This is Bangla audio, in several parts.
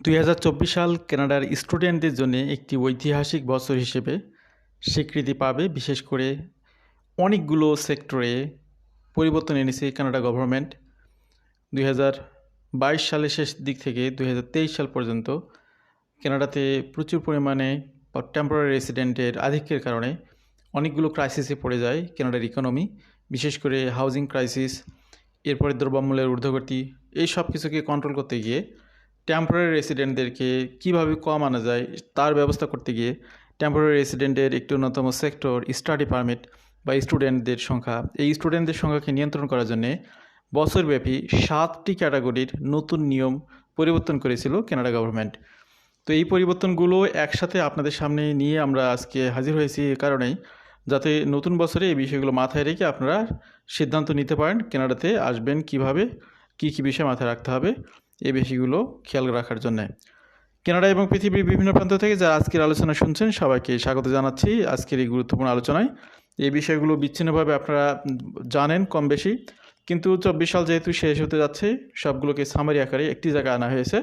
দুই হাজার চব্বিশ সাল কানাডার স্টুডেন্টদের জন্য একটি ঐতিহাসিক বছর হিসেবে স্বীকৃতি পাবে। বিশেষ করে অনেকগুলো সেক্টরে পরিবর্তন এনেছে কানাডা গভর্নমেন্ট। দুই হাজার বাইশ সালের শেষ দিক থেকে দুই হাজার তেইশ সাল পর্যন্ত কানাডাতে প্রচুর পরিমাণে টেম্পোরারি রেসিডেন্টের আধিক্যের কারণে অনেকগুলো ক্রাইসিসে পড়ে যায় কানাডার ইকোনমি বিশেষ করে হাউজিং ক্রাইসিস এরপরে দ্রব্যমূল্যের ঊর্ধ্বগতি, এই সব কিছুকে কন্ট্রোল করতে গিয়ে টেম্পোরারি রেসিডেন্টদেরকে কীভাবে কম আনা যায়, তার ব্যবস্থা করতে গিয়ে টেম্পোরারি রেসিডেন্টের একটি অন্যতম সেক্টর স্টাডি পারমিট বা স্টুডেন্টদের সংখ্যা। এই স্টুডেন্টদের সংখ্যাকে নিয়ন্ত্রণ করার জন্যে বছরব্যাপী সাতটি ক্যাটাগরির নতুন নিয়ম পরিবর্তন করেছিল কানাডা গভর্নমেন্ট তো এই পরিবর্তনগুলো একসাথে আপনাদের সামনে নিয়ে আমরা আজকে হাজির হয়েছি এ কারণেই, যাতে নতুন বছরে এই বিষয়গুলো মাথায় রেখে আপনারা সিদ্ধান্ত নিতে পারেন কেনাডাতে আসবেন কীভাবে, কি কি বিষয় মাথায় রাখতে হবে। এই বিষয়গুলো খেয়াল রাখার জন্যে। কানাডা এবং পৃথিবীর বিভিন্ন প্রান্ত থেকে যারা আজকের আলোচনা শুনছেন, সবাইকে স্বাগত জানাচ্ছি আজকের এই গুরুত্বপূর্ণ আলোচনায়। এই বিষয়গুলো বিচ্ছিন্নভাবে আপনারা জানেন কম বেশি, কিন্তু চব্বিশ সাল যেহেতু শেষ হতে যাচ্ছে, সবগুলোকে সামারি আকারে একটি জায়গায় আনা হয়েছে।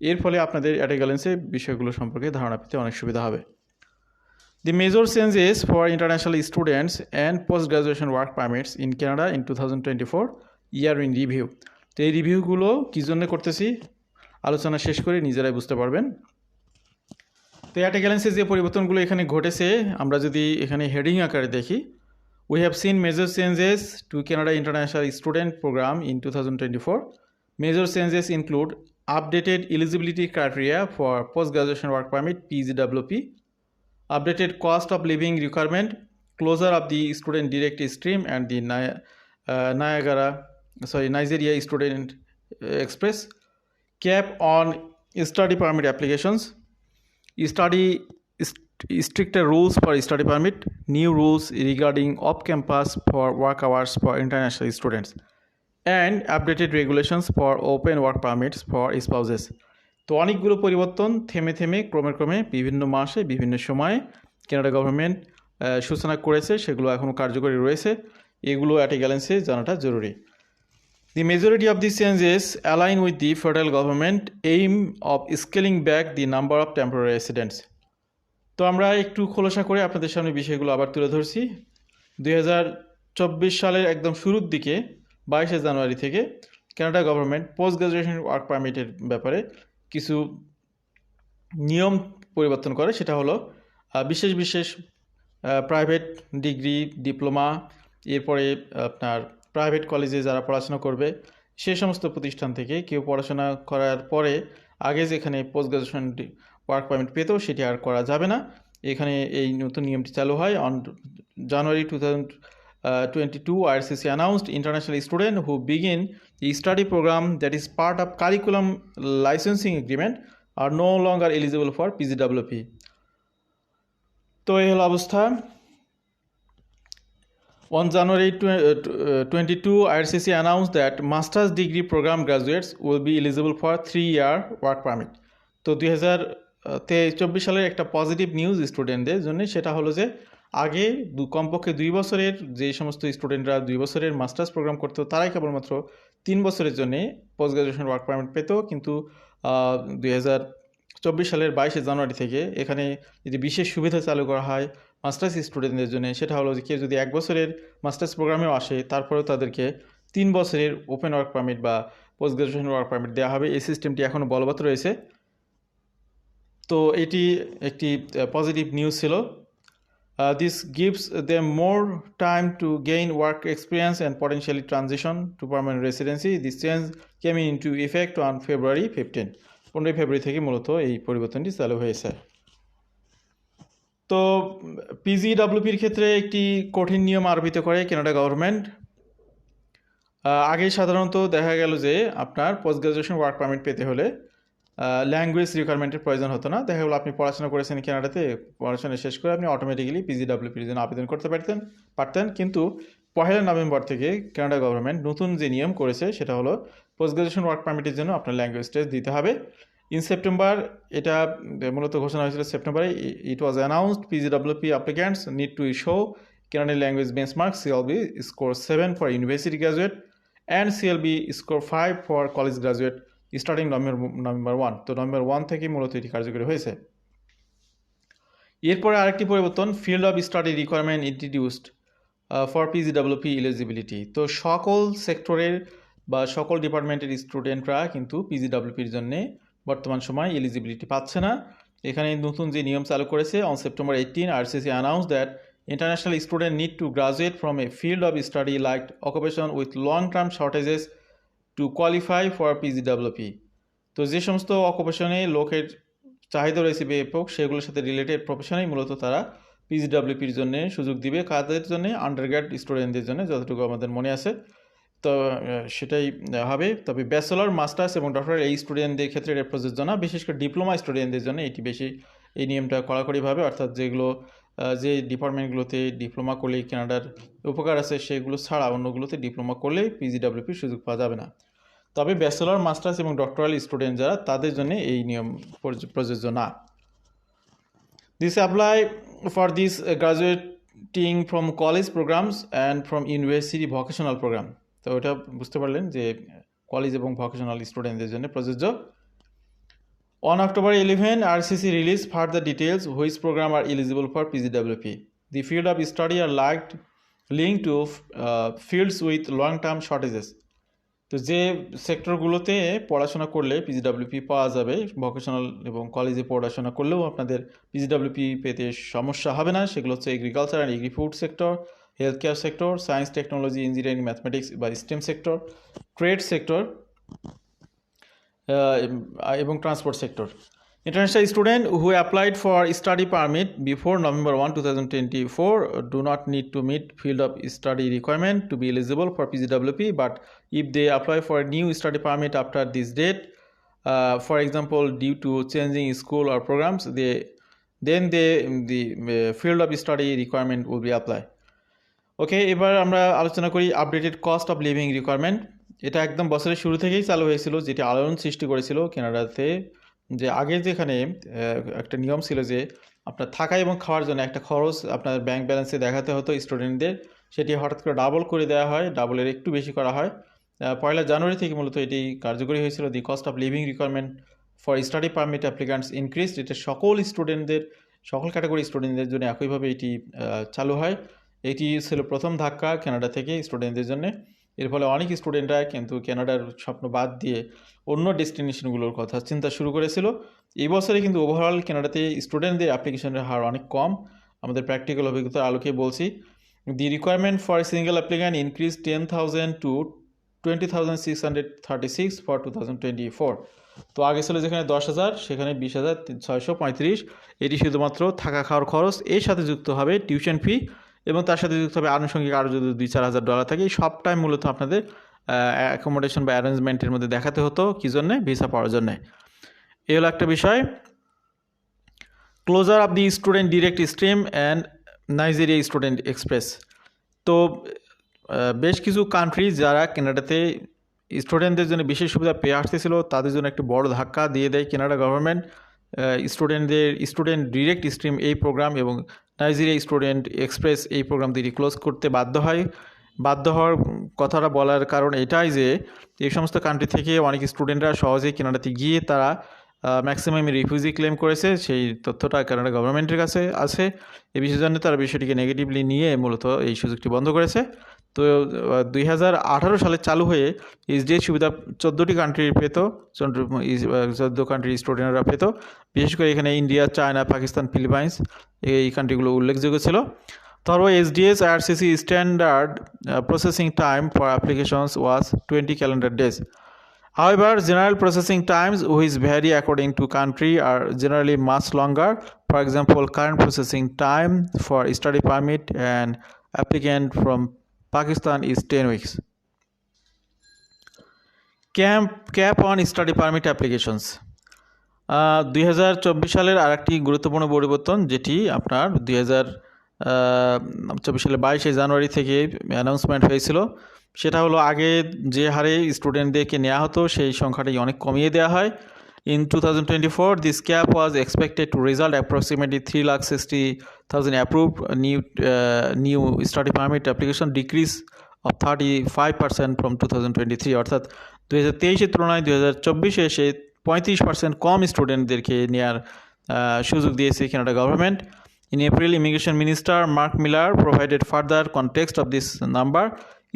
এর ফলে আপনাদের অ্যাটেগালেন্সে বিষয়গুলো সম্পর্কে ধারণা পেতে অনেক সুবিধা হবে। The major changes for international students and post-graduation work permits in Canada in 2024 year in review. তো এই রিভিউগুলো কী জন্য করতেছি? আলোচনা শেষ করে নিজেরাই বুঝতে পারবেন। তো অ্যাটেগালেন্সে যে পরিবর্তনগুলো এখানে ঘটেছে আমরা যদি এখানে হেডিং আকারে দেখি we have seen major changes to Canada international student program in two thousand twenty four major changes include updated eligibility criteria for post graduation work permit PGWP of living requirement, closure of the student direct stream and the Ni- uh, Niagara, sorry, Nigeria Student uh, Express, cap on study permit applications, study st- stricter rules for study permit, new rules regarding off-campus for work hours for international students, and updated regulations for open work permits for spouses. তো অনেকগুলো পরিবর্তন থেমে থেমে ক্রমে ক্রমে বিভিন্ন মাসে বিভিন্ন সময়ে কানাডা গভর্নমেন্ট সূচনা করেছে সেগুলো এখনও কার্যকরী রয়েছে এগুলো অ্যাট এ গ্যালেন্সে জানাটা জরুরি the majority of this changes align with the federal government aim of scaling back the number of temporary residents তো আমরা একটু খোলাসা করে আপনাদের সামনে বিষয়গুলো আবার তুলে ধরছি। দু হাজার চব্বিশ সালের একদম শুরুর দিকে, বাইশে জানুয়ারি থেকে Canada government post graduation work পারমিটের ব্যাপারে কিছু নিয়ম পরিবর্তন করে। সেটা হলো বিশেষ বিশেষ প্রাইভেট ডিগ্রি ডিপ্লোমা এরপরে আপনার প্রাইভেট কলেজে যারা পড়াশোনা করবে, সে সমস্ত প্রতিষ্ঠান থেকে কেউ পড়াশোনা করার পরে আগে যেখানে পোস্ট গ্রাজুয়েশন ওয়ার্ক পারমিট পেত সেটি আর করা যাবে না। এখানে এই নতুন নিয়মটি চালু হয়। On January two thousand twenty two IRCC announced international student who begin the study program that is part of curriculum licensing agreement are no longer eligible for PGWP. তো এই হলো অবস্থা। On January uh, 22, IRCC announced that master's degree program graduates will be eligible for three-year work permit. তো দুই হাজার চব্বিশ সালের একটা পজিটিভ নিউজ স্টুডেন্টদের জন্য সেটা হলো যে আগে দু কমপক্ষে দুই বছরের যে সমস্ত স্টুডেন্টরা দুই বছরের মাস্টার্স প্রোগ্রাম করতো তারাই কেবলমাত্র তিন বছরের জন্যে পোস্ট গ্রাজুয়েশন ওয়ার্ক পারমিট পেত কিন্তু দুই হাজার চব্বিশ সালের বাইশে জানুয়ারি থেকে এখানে যদি বিশেষ সুবিধা চালু করা হয় মাস্টার্স স্টুডেন্টদের জন্য, সেটা হলো যে কেউ যদি এক বছরের মাস্টার্স প্রোগ্রামেও আসে, তারপরেও তাদেরকে তিন বছরের ওপেন ওয়ার্ক পারমিট বা পোস্ট গ্রাজুয়েশন ওয়ার্ক পারমিট দেওয়া হবে। এই সিস্টেমটি এখনও বলবৎ রয়েছে। তো এটি একটি পজিটিভ নিউজ ছিল। This gives they more time to gain work experience and potentially transition to permanent residency this change came into effect on February fifteen পনেরোই ফেব্রুয়ারি থেকে মূলত এই পরিবর্তনটি চালু হয়েছে। তো পিজিডাব্লিউপির ক্ষেত্রে একটি কঠিন নিয়ম আরোপিত করে কেনাডা গভর্নমেন্ট। আগে সাধারণত দেখা গেল যে আপনার পোস্ট গ্রাজুয়েশন ওয়ার্ক পারমিট পেতে হলে ল্যাঙ্গুয়েজ রিকোয়ারমেন্টের প্রয়োজন হতো না। দেখা গেলো আপনি পড়াশোনা করেছেন কেনাডাতে, পড়াশোনা শেষ করে আপনি অটোমেটিক্যালি পিজিডাব্লিউপির জন্য আবেদন করতে পারতেন পারতেন। কিন্তু পহেলা নভেম্বর থেকে কানাডা গভর্নমেন্ট নতুন যে নিয়ম করেছে, সেটা হলো পোস্ট গ্রাজুয়েশন ওয়ার্ক পারমিটের জন্য আপনার ল্যাঙ্গুয়েজ টেস্ট দিতে হবে। ইন সেপ্টেম্বর এটা মূলত ঘোষণা হয়েছিল সেপ্টেম্বরে it was announced PGWP applicants need to show Canadian language benchmark CLB score seven for university graduate and CLB score 5 for college graduate starting November November one তো নভেম্বর ওয়ান থেকে মূলত এটি কার্যকরী হয়েছে। এরপরে আরেকটি পরিবর্তন field of study requirement introduced for PGWP eligibility তো সকল সেক্টরের বা সকল ডিপার্টমেন্টের স্টুডেন্টরা কিন্তু পিজিডাব্লিউপির জন্য বর্তমান সময় এলিজিবিলিটি পাচ্ছে না। এখানে নতুন যে নিয়ম চালু করেছে on September eighteen RCC announce that international student need to graduate from a field of study like occupation with long term shortages to qualify for PGWP তো যে সমস্ত অকুপেশনে লোকের চাহিদা রয়েছে ব্যাপক সেগুলোর সাথে রিলেটেড প্রফেশনেই মূলত তারা পিজিডাব্লিউপির জন্য সুযোগ দিবে। কাদের জন্য? আন্ডারগ্র্যাড স্টুডেন্টদের জন্য, যতটুকু আমাদের মনে আছে। তো সেটাই হবে। তবে ব্যাচেলর মাস্টার্স এবং ডক্টর এই স্টুডেন্টদের ক্ষেত্রে এটা প্রযোজ্য না। বিশেষ করে ডিপ্লোমা স্টুডেন্টদের জন্য এটি বেশি এই নিয়মটা কড়াকড়িভাবে অর্থাৎ যেগুলো যে ডিপার্টমেন্টগুলোতে ডিপ্লোমা করলে কেনাডার উপকার আছে সেগুলো ছাড়া অন্যগুলোতে ডিপ্লোমা করলে পিজিডাব্লিউপির সুযোগ পাওয়া যাবে না। তবে ব্যাচেলর মাস্টার্স এবং ডক্টরাল স্টুডেন্ট যারা তাদের জন্য এই নিয়ম প্রযোজ্য- না। This apply for this uh, from college programs and from university vocational program. তো এটা বুঝতে পারলেন যে কলেজ এবং ভোকেশনাল স্টুডেন্টদের জন্য প্রযোজ্য On October 11, RCC released further details which program are eligible for PGWP. The field of study are linked, linked to uh, fields with long-term shortages. তো যে সেক্টরগুলোতে পড়াশোনা করলে পিজিডাব্লিউপি পাওয়া যাবে ভোকেশনাল এবং কলেজে পড়াশোনা করলেও আপনাদের পিজিডাব্লিউপি পেতে সমস্যা হবে না সেগুলো হচ্ছে agriculture and agri food sector Health care sector science technology engineering mathematics বা স্টেম সেক্টর ট্রেড সেক্টর এবং transport sector International student who applied for study permit before November 1, 2024 do not need to meet field of study requirement to be eligible for PGWP. But if they apply for a new study permit after this date, uh, for example, due to changing school or programs, they then they, the uh, field of study requirement will be applied. okay এবার আমরা আলোচনা করি updated cost of living requirement এটা একদম বছরের শুরু থেকেই চালু হয়েছিল, যেটি আলোড়ন সৃষ্টি করেছিল কানাডাতে। যে আগে যেখানে একটা নিয়ম ছিল যে আপনার থাকা এবং খাওয়ার জন্য একটা খরচ আপনার ব্যাংক ব্যালেন্সে দেখাতে হতো স্টুডেন্টদের সেটি হঠাৎ করে ডাবল করে দেওয়া হয় ডাবলের একটু বেশি করা হয়। পয়লা জানুয়ারি থেকে মূলত এটি কার্যকরী হয়েছিল। The cost of living requirement for study permit applicants increase এটা সকল স্টুডেন্টদের সকল ক্যাটাগরি স্টুডেন্টদের জন্য একইভাবে এটি চালু হয়। এটি ছিল প্রথম ধাক্কা কানাডা থেকে স্টুডেন্টদের জন্য। এর ফলে অনেক স্টুডেন্টরা কিন্তু কানাডার স্বপ্ন বাদ দিয়ে অন্য ডেস্টিনেশনগুলোর কথা চিন্তা শুরু করেছিল। এই বছরে কিন্তু ওভারঅল কানাডাতে স্টুডেন্টদের অ্যাপ্লিকেশনের হার অনেক কম। আমাদের প্র্যাকটিক্যাল অভিজ্ঞতার আলোকে বলছি। The requirement for single applicant increase ten thousand to twenty thousand six hundred thirty six for two thousand twenty four তো আগে ছিল যেখানে দশ হাজার, সেখানে বিশ হাজার ছয়শো পঁয়ত্রিশ। এটি শুধুমাত্র থাকা খাওয়ার খরচ। এর সাথে যুক্ত হবে টিউশন ফি এবং তার সাথে যুক্ত হবে আনুষঙ্গিক আরও যদি দুই চার হাজার ডলার থাকে, এই সবটাই মূলত আপনাদের অ্যাকোমোডেশন বা অ্যারেঞ্জমেন্টের মধ্যে দেখাতে হতো, কী জন্যে? ভিসা পাওয়ার জন্যে। এ হলো একটা বিষয়। Closure of the student direct stream and Nigeria student express তো বেশ কিছু কান্ট্রি যারা কেনাডাতে স্টুডেন্টদের জন্য বিশেষ সুবিধা পেয়ে আসতেছিল, তাদের জন্য একটি বড় ধাক্কা দিয়ে দেয় কেনাডা গভর্নমেন্ট স্টুডেন্টদের স্টুডেন্ট ডিরেক্ট স্ট্রিম এই প্রোগ্রাম এবং নাইজেরিয়া স্টুডেন্ট এক্সপ্রেস এই প্রোগ্রাম দিয়ে ক্লোজ করতে বাধ্য হয়। বাধ্য হওয়ার কথাটা বলার কারণ এটাই যে, এই সমস্ত কান্ট্রি থেকে অনেক স্টুডেন্টরা সহজেই কেনাডাতে গিয়ে তারা ম্যাক্সিমাম রিফিউজি ক্লেম করেছে সেই তথ্যটা কানাডা গভর্নমেন্টের কাছে আছে। এই বিষয়ের জন্য তারা বিষয়টিকে নেগেটিভলি নিয়ে মূলত এই সুযোগটি বন্ধ করেছে। তো দুই হাজার আঠারো সালে চালু হয়ে এসডিএ সুবিধা চোদ্দোটি কান্ট্রির পেত চোদ্দ কান্ট্রির স্টুডেন্টরা পেত। বিশেষ করে এখানে ইন্ডিয়া চায়না পাকিস্তান ফিলিপাইন্স এই কান্ট্রিগুলো উল্লেখযোগ্য ছিল। SDS IRCC standard uh, processing time for applications was 20 calendar days. However, general processing times, which vary according to country, are generally much longer. For example, current processing time for study permit and applicant from Pakistan is 10 weeks. Camp, cap on study permit applications. দুই সালের আরেকটি গুরুত্বপূর্ণ পরিবর্তন যেটি আপনার দুই সালের বাইশে জানুয়ারি থেকে অ্যানাউন্সমেন্ট হয়েছিল সেটা হলো আগে যে হারে স্টুডেন্টদেরকে নেওয়া হতো সেই সংখ্যাটি অনেক কমিয়ে দেওয়া হয়। In two thousand twenty four this cap was expected to result approximately three lakh sixty thousand approve new new study permit application decrease of 35% from 2023 অর্থাৎ দুই হাজার তেইশের তুলনায় দুই হাজার চব্বিশে এসে পঁয়ত্রিশ পার্সেন্ট কম স্টুডেন্টদেরকে নেওয়ার সুযোগ দিয়েছে Canada government In April, Immigration Minister Mark Miller provided further context of this number,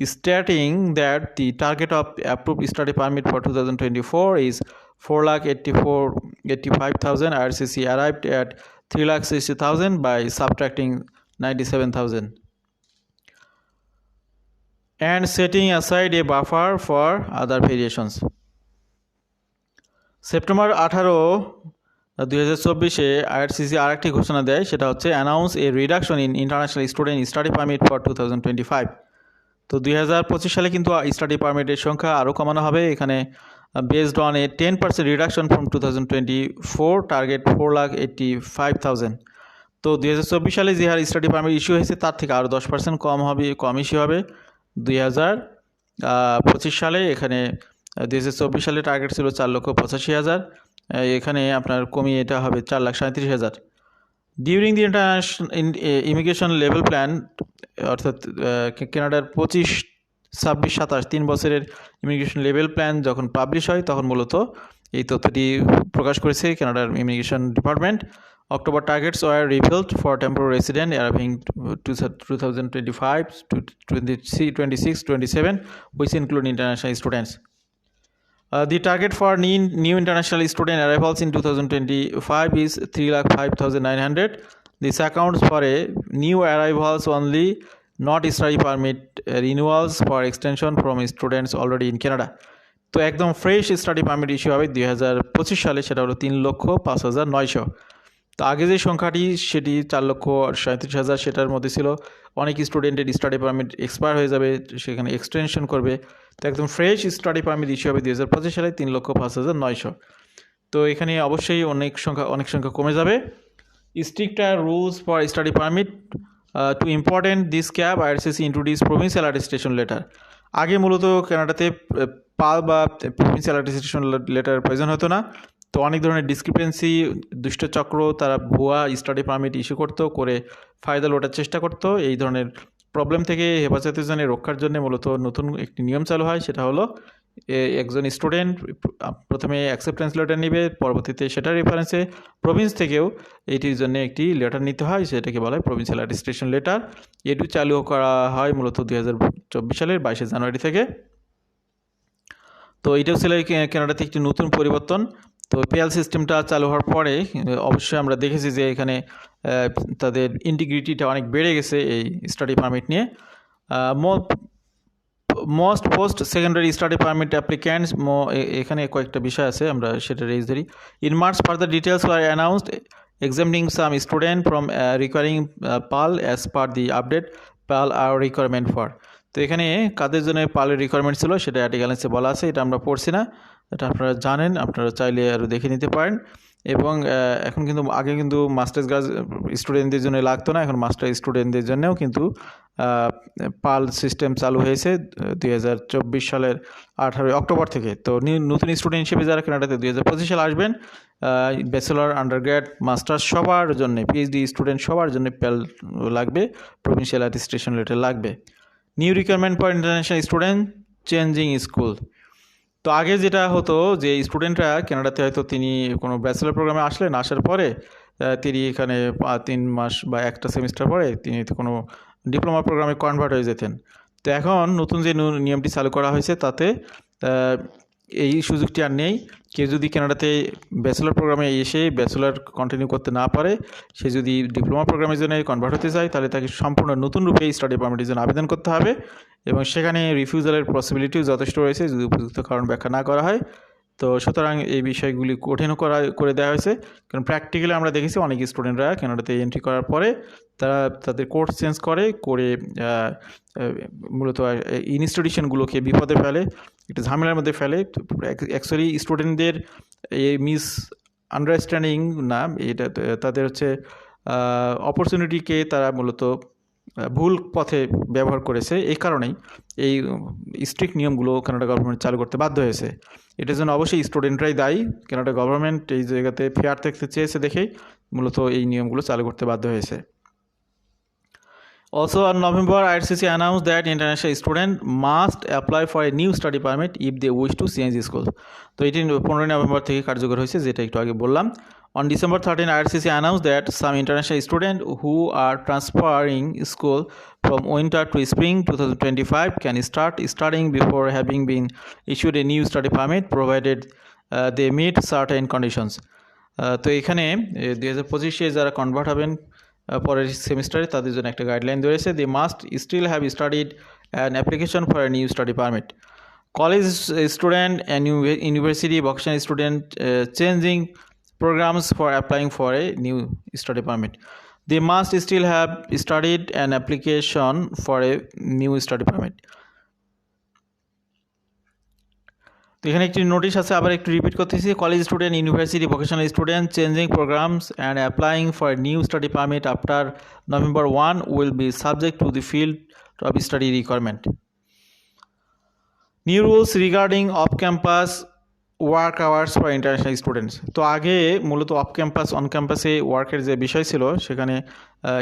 stating that the target of approved study permit for 2024 is 4,84,85,000. IRCC arrived at 3,60,000 by subtracting 97,000 and setting aside a buffer for other variations. সেপ্টেম্বর আঠারো দুই হাজার চব্বিশে in international student study permit for two thousand twenty five তো দুই হাজার পঁচিশ সালে কিন্তু স্টাডি পারমিটের সংখ্যা আরও কমানো হবে। এখানে based on a ten percent reduction from two thousand twenty four target four lakh eighty five তো দুই হাজার চব্বিশ সালে যে হার স্টাডি পারমিট ইস্যু হয়েছে, তার থেকে আরও দশ পার্সেন্ট কম হবে, কম ইস্যু হবে। দুই হাজার পঁচিশ সালে এখানে দুই হাজার চব্বিশ সালে টার্গেট ছিল চার লক্ষ পঁচাশি হাজার। এখানে আপনার কমিয়ে এটা হবে চার লাখ সাঁত্রিশ হাজার। During the international immigration level plan অর্থাৎ আহ, কানাডার পঁচিশ ছাব্বিশ সাতাশ তিন বছরের ইমিগ্রেশন লেভেল প্ল্যান যখন পাবলিশ হয় তখন মূলত এই তথ্যটি প্রকাশ করেছে কানাডার immigration department October targets were revealed for temporary resident arriving to two thousand twenty five to twenty twenty six twenty seven which include international students Uh, the target for new, new international student arrivals in 2025 is 3,05,900. This accounts for a new arrivals only, not study permit uh, renewals for extension from students already in Canada. তো একদম ফ্রেশ স্টাডি পারমিট ইস্যু হবে দুই হাজার পঁচিশ সালে সেটা হলো তিন লক্ষ পাঁচ হাজার নয়শো তো আগে যে সংখ্যাটি, সেটি চার লক্ষ সাঁত্রিশ হাজার, সেটার মধ্যে ছিল। অনেক স্টুডেন্টের স্টাডি পারমিট এক্সপায়ার হয়ে যাবে, সেখানে এক্সটেনশন করবে। তো একদম ফ্রেশ স্টাডি পারমিট ইস্যু হবে দুই হাজার পঁচিশ সালে, তিন লক্ষ পাঁচ হাজার নয়শো। তো এখানে অবশ্যই অনেক সংখ্যা অনেক সংখ্যা কমে যাবে। Stricter rules for study permit to important this cap IRCC introduce provincial attestation letter আগে মূলত কানাডাতে পাল বা প্রভিন্সিয়াল অ্যাটেস্টেশন লেটার প্রয়োজন হতো না। তো অনেক ধরনের ডিসক্রিপেন্সি দুষ্টচক্র, তারা ভুয়া স্টাডি পারমিট ইস্যু করতো, করে ফায়দা লোটার চেষ্টা করতো। এই ধরনের প্রবলেম থেকে হেফাজতের জন্য রক্ষার জন্য মূলত নতুন একটি নিয়ম চালু হয়, সেটা হলো একজন স্টুডেন্ট প্রথমে অ্যাকসেপ্টেন্স লেটার নেবে, পরবর্তীতে সেটা রেফারেন্সে প্রভিন্স থেকেও এটির জন্য একটি লেটার নিতে হয়, সেটাকে বলা হয় প্রভিন্সিয়াল অ্যাডিস্ট্রেশন লেটার এটি চালু করা হয় মূলত দুই হাজার চব্বিশ সালের বাইশে জানুয়ারি থেকে। তো এটাও ছিল কানাডাতে একটি নতুন পরিবর্তন। তো পেয়াল সিস্টেমটা চালু হওয়ার পরে অবশ্যই আমরা দেখেছি যে এখানে তাদের ইন্টিগ্রিটিটা অনেক বেড়ে গেছে এই স্টাডি পারমিট নিয়ে। Most post secondary study permit applicants এখানে কয়েকটা বিষয় আছে আমরা সেটা রেজ ধরি। In March further details are announced exempting some student from uh, PAL uh, PAL the update PAL R requirement for তো এখানে কাদের জন্য পালের রিকোয়ারমেন্ট ছিল সেটা অ্যাটিক্যালেন্সে বলা আছে এটা আমরা পড়ছি না। এটা আপনারা জানেন, আপনারা চাইলে আরও দেখে নিতে পারেন। এবং এখন কিন্তু আগে কিন্তু মাস্টার্স গ্রাজ স্টুডেন্টদের জন্য লাগতো না, এখন মাস্টার স্টুডেন্টদের জন্যও কিন্তু পাল সিস্টেম চালু হয়েছে দুই হাজার চব্বিশ সালের আঠারোই অক্টোবর থেকে। তো নতুন স্টুডেন্ট হিসেবে যারা কানাডাতে দুই হাজার পঁচিশ সালে আসবেন ব্যাচেলর আন্ডারগ্র্যাড মাস্টার্স সবার জন্য পিএইচডি স্টুডেন্ট সবার জন্য প্যাল লাগবে, প্রভিন্সিয়াল অ্যাটিস্ট্রেশন লেটার লাগবে। New requirement for international student, changing school. তো আগে যেটা হতো যে স্টুডেন্টরা কানাডাতে হয়তো তিনি কোনো ব্যাচেলার প্রোগ্রামে আসলেন, আসার পরে তিনি এখানে তিন মাস বা একটা সেমিস্টার পরে তিনি কোনো ডিপ্লোমা প্রোগ্রামে কনভার্ট হয়ে যেতেন। তো এখন নতুন যে নিয়মটি চালু করা হয়েছে তাতে এই সুযোগটি আর নেই। কেউ যদি কানাডাতে ব্যাচেলার প্রোগ্রামে এসে ব্যাচেলার কন্টিনিউ করতে না পারে, সে যদি ডিপ্লোমা প্রোগ্রামের জন্য কনভার্ট হতে চায়, তাহলে তাকে সম্পূর্ণ নতুন রূপে স্টাডি পারমিটের জন্য আবেদন করতে হবে এবং সেখানে রিফিউজালের পসিবিলিটিও যথেষ্ট রয়েছে যদি উপযুক্ত কারণ ব্যাখ্যা না করা হয়। তো সুতরাং এই বিষয়গুলি কঠিনও করা, করে দেওয়া হয়েছে। কারণ প্র্যাকটিক্যালি আমরা দেখেছি অনেক স্টুডেন্টরা কানাডাতে এন্ট্রি করার পরে তারা তাদের কোর্স চেঞ্জ করে করে মূলত ইনস্টিটিউশনগুলোকে বিপদে ফেলে, একটু ঝামেলার মধ্যে ফেলে। অ্যাকচুয়ালি স্টুডেন্টদের এই মিস আন্ডারস্ট্যান্ডিং না, এটা তাদের হচ্ছে অপরচুনিটিকে তারা মূলত ভুল পথে ব্যবহার করেছে। এই কারণেই এই স্ট্রিক্ট নিয়মগুলো কানাডা গভর্নমেন্ট চালু করতে বাধ্য হয়েছে। এটার জন্য অবশ্যই স্টুডেন্টরাই দায়ী। কেনটা গভর্নমেন্ট এই জায়গাতে ফেয়ার থাকতে চেয়েছে দেখেই মূলত এই নিয়মগুলো চালু করতে বাধ্য হয়েছে। Also on November IRCC announce that international student must apply for a new study permit if they wish to change school তো এটি পনেরোই নভেম্বর থেকে কার্যকর হয়েছে, যেটা একটু আগে বললাম। On December thirteen IRCC announce that some international student who are transferring school from winter to spring 2025 can start studying before having been issued a new study permit provided uh, they meet certain conditions. Uh, তো এখানে দু হাজার পঁচিশে যারা কনভার্ট হবেন পরের সেমিস্টারে তাদের জন্য একটা গাইডলাইন রয়েছে they must still have studied an application for a new study permit college student and university vocation student changing programs for applying for a new study permit they must still have studied an application for a new study permit. এখানে একটি নোটিশ আছে, আবার একটু রিপিট করতেছি। College student university vocational student changing programs and applying for new study permit after November one will be subject to the field of study requirement new rules regarding off campus work hours for international students তো আগে মূলত অফ ক্যাম্পাস অন ক্যাম্পাসে ওয়ার্কের যে বিষয় ছিল, সেখানে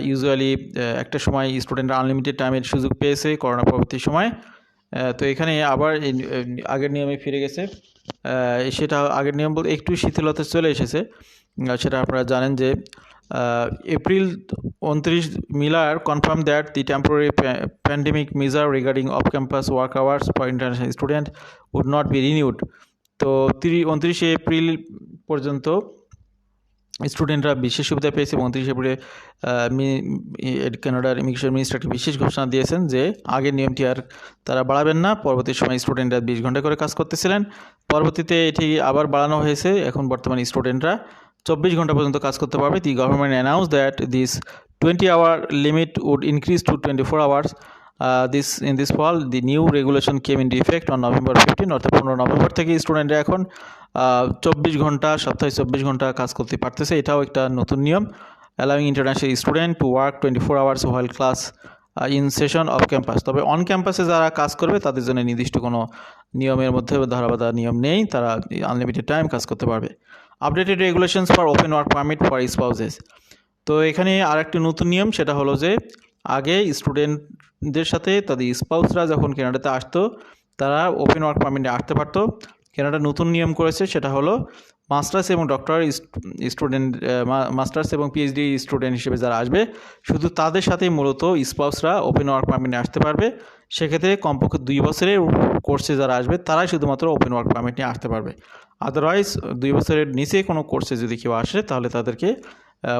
ইউজুয়ালি একটা সময় স্টুডেন্টরা আনলিমিটেড টাইমের সুযোগ পেয়েছে করোনা পরবর্তী সময়। তো এখানে আবার আগের নিয়মে ফিরে গেছে। সেটা আগের নিয়ম বলতে একটু শিথিলতা চলে এসেছে। সেটা আপনারা জানেন যে এপ্রিল উনত্রিশ Miller confirm that the temporary pandemic measure regarding off campus work hours for international student would not be renewed তো তিরি, উনত্রিশে এপ্রিল পর্যন্ত স্টুডেন্টরা বিশেষ সুবিধা পেয়েছে এবং উনত্রিশে এপ্রিলে কানাডার ইমিগ্রেশন মিনিস্টার একটি বিশেষ ঘোষণা দিয়েছেন যে আগের নিয়মটি আর তারা বাড়াবেন না। পরবর্তী সময় স্টুডেন্টরা বিশ ঘণ্টা করে কাজ করতেছিলেন। পরবর্তীতে এটি আবার বাড়ানো হয়েছে। এখন বর্তমানে স্টুডেন্টরা চব্বিশ ঘণ্টা পর্যন্ত কাজ করতে পারবে। The government announce that this twenty hour limit would increase to twenty four hours this in this fall the new regulation came in effect on November fifteen অর্থাৎ পনেরো নভেম্বর থেকে স্টুডেন্টরা এখন চব্বিশ ঘণ্টা, সপ্তাহে চব্বিশ ঘণ্টা কাজ করতে পারতেছে। এটাও একটা নতুন নিয়ম allowing international student to work twenty four hours while class in session off campus তবে অন ক্যাম্পাসে যারা কাজ করবে, তাদের জন্য নির্দিষ্ট কোনো নিয়মের মধ্যে ধারাবাধা নিয়ম নেই। তারা আনলিমিটেড টাইম কাজ করতে পারবে। Updated regulations for open work permit for spouses তো এখানে আরেকটি নতুন নিয়ম, সেটা হলো যে, আগে স্টুডেন্টদের সাথে তাদের স্পাউসরা যখন কেনাডাতে আসতো, তারা ওপেন ওয়ার্ক পারমিটে আসতে পারতো। কেনাডা নতুন নিয়ম করেছে, সেটা হলো মাস্টার্স এবং ডক্টর স্টুডেন্ট মাস্টার্স এবং পিএইচডি স্টুডেন্ট হিসেবে যারা আসবে, শুধু তাদের সাথেই মূলত স্পাউসরা ওপেন ওয়ার্ক পারমিটে আসতে পারবে। সেক্ষেত্রে কমপক্ষে দুই বছরের কোর্সে যারা আসবে, তারাই শুধুমাত্র ওপেন ওয়ার্ক পারমিট নিয়ে আসতে পারবে। আদারওয়াইজ দুই বছরের নিচে কোনো কোর্সে যদি কেউ আসে, তাহলে তাদেরকে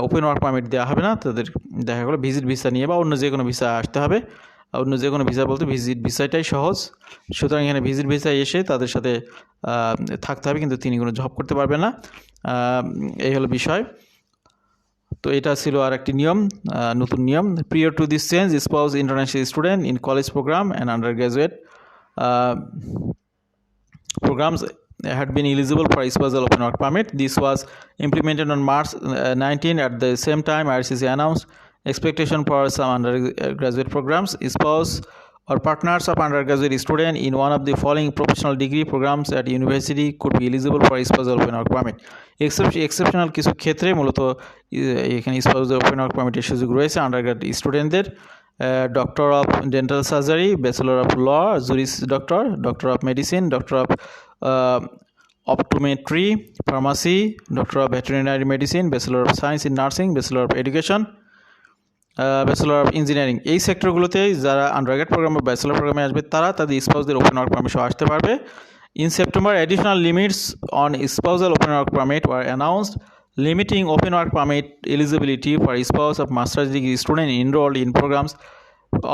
ওপেন ওয়ার্ক পারমিট দেওয়া হবে না, তাদের দেখা গেলো ভিজিট ভিসা নিয়ে বা অন্য যে কোনো ভিসা আসতে হবে। অন্য যে কোনো ভিসা বলতে ভিজিট ভিসাটাই সহজ। সুতরাং এখানে ভিজিট ভিসা এসে তাদের সাথে থাকতে হবে, কিন্তু তিনি কোনো জব করতে পারবেন না। এই হলো বিষয়। তো এটা ছিল আর একটি নিয়ম নতুন নিয়ম। Prior to this change spouse international student in college program and undergraduate programs had been eligible for spousal open work permit. This was implemented on March uh, 19. At the same time, IRCC announced expectation for some undergraduate programs. Spouse or partners of undergraduate student in one of the following professional degree programs at university could be eligible for spousal open work permit. Excep- exceptional কিছু ক্ষেত্রে মূলত এখানে open work permit এর সুযোগ রয়েছে আন্ডারগ্রাড স্টুডেন্টদের doctor of dental surgery bachelor of law juris doctor doctor of medicine doctor of optometry pharmacy doctor of veterinary medicine bachelor of science in nursing bachelor of education bachelor of engineering এই সেক্টরগুলোতে যারা আন্ডারগ্রেড প্রোগ্রাম বা ব্যাচেলর প্রোগ্রামে আসবে, তারা তাদের স্পাউসদের ওপেন ওয়ার্ক পারমিট সহ আসতে পারবে। In September additional limits on spousal open work permit were announced limiting open work permit eligibility for spouse of master's degree student enrolled in programs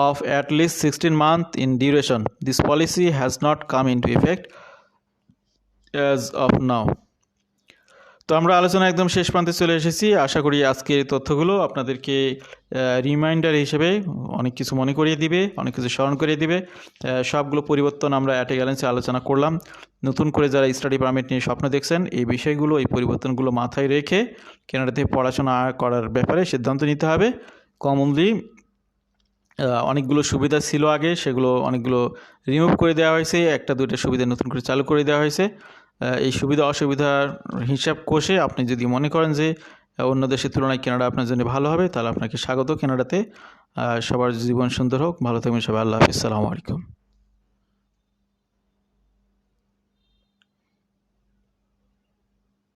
of at least 16 months in duration. This policy has not come into effect. As of now. তো আমরা আলোচনা একদম শেষ প্রান্তে চলে এসেছি। আশা করি আজকের তথ্যগুলো আপনাদেরকে রিমাইন্ডার হিসেবে অনেক কিছু মনে করিয়ে দিবে, অনেক কিছু স্মরণ করিয়ে দিবে। সবগুলো পরিবর্তন আমরা অ্যাটে গ্যালেন্সে আলোচনা করলাম। নতুন করে যারা স্টাডি পারমিট নিয়ে স্বপ্ন দেখছেন, এই বিষয়গুলো, এই পরিবর্তনগুলো মাথায় রেখে কেনাডা থেকে পড়াশোনা করার ব্যাপারে সিদ্ধান্ত নিতে হবে। কমনলি অনেকগুলো সুবিধা ছিল আগে, সেগুলো অনেকগুলো রিমুভ করে দেওয়া হয়েছে। একটা দুইটা সুবিধা নতুন করে চালু করে দেওয়া হয়েছে। এই সুবিধা অসুবিধার হিসাব কষে আপনি যদি মনে করেন যে অন্য দেশের তুলনায় কেনাডা আপনার জন্য ভালো হবে, তাহলে আপনাকে স্বাগত। কেনাডাতে সবার জীবন সুন্দর হোক। ভালো থাকবেন সবাই। আল্লাহ হাফিজ। আলাইকুম।